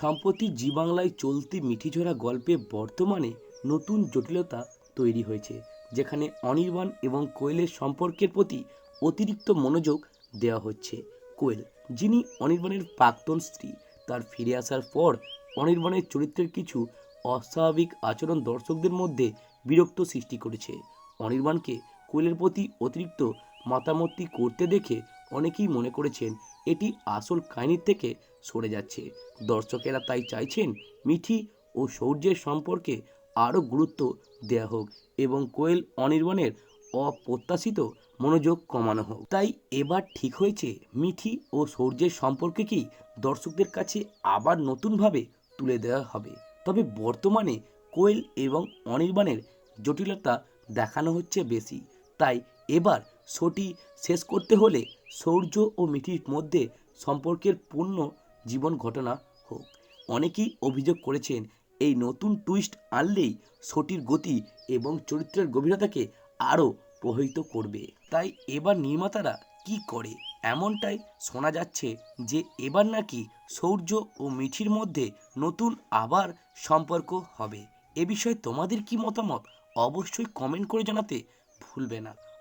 সম্প্রতি জি বাংলায় চলতি মিঠিঝরা গল্পে বর্তমানে নতুন জটিলতা তৈরি হয়েছে, যেখানে অনির্বাণ এবং কোয়েলের সম্পর্কের প্রতি অতিরিক্ত মনোযোগ দেওয়া হচ্ছে। কোয়েল, যিনি অনির্বাণের প্রাক্তন স্ত্রী, তার ফিরে আসার পর অনির্বাণের চরিত্রের কিছু অস্বাভাবিক আচরণ দর্শকদের মধ্যে বিরক্ত সৃষ্টি করেছে। অনির্বাণকে কোয়েলের প্রতি অতিরিক্ত মাতামতি করতে দেখে অনেকেই মনে করেছেন এটি আসল কাহিনীর থেকে সরে যাচ্ছে। দর্শকেরা তাই চাইছেন মিঠি ও সৌর্যের সম্পর্কে আরও গুরুত্ব দেওয়া হোক এবং কোয়েল অনির্বাণের অপ্রত্যাশিত মনোযোগ কমানো হোক। তাই এবার ঠিক হয়েছে মিঠি ও সৌর্যের কি দর্শকদের কাছে আবার নতুনভাবে তুলে দেওয়া হবে। তবে বর্তমানে কোয়েল এবং অনির্বাণের জটিলতা দেখানো হচ্ছে বেশি। তাই এবার শোটি শেষ করতে হলে সৌর্য ও মিঠির মধ্যে সম্পর্কের পূর্ণ জীবন ঘটনা হোক। অনেকেই অভিযোগ করেছেন, এই নতুন টুইস্ট আনলেই শোটির গতি এবং চরিত্রের গভীরতাকে আরও প্রভাবিত করবে। তাই এবার নির্মাতারা কি করে? এমনটাই শোনা যাচ্ছে যে এবার নাকি সৌর্য ও মিঠির মধ্যে নতুন আবার সম্পর্ক হবে। এ বিষয়ে তোমাদের কি মতামত? অবশ্যই কমেন্ট করে জানাতে ভুলবে না।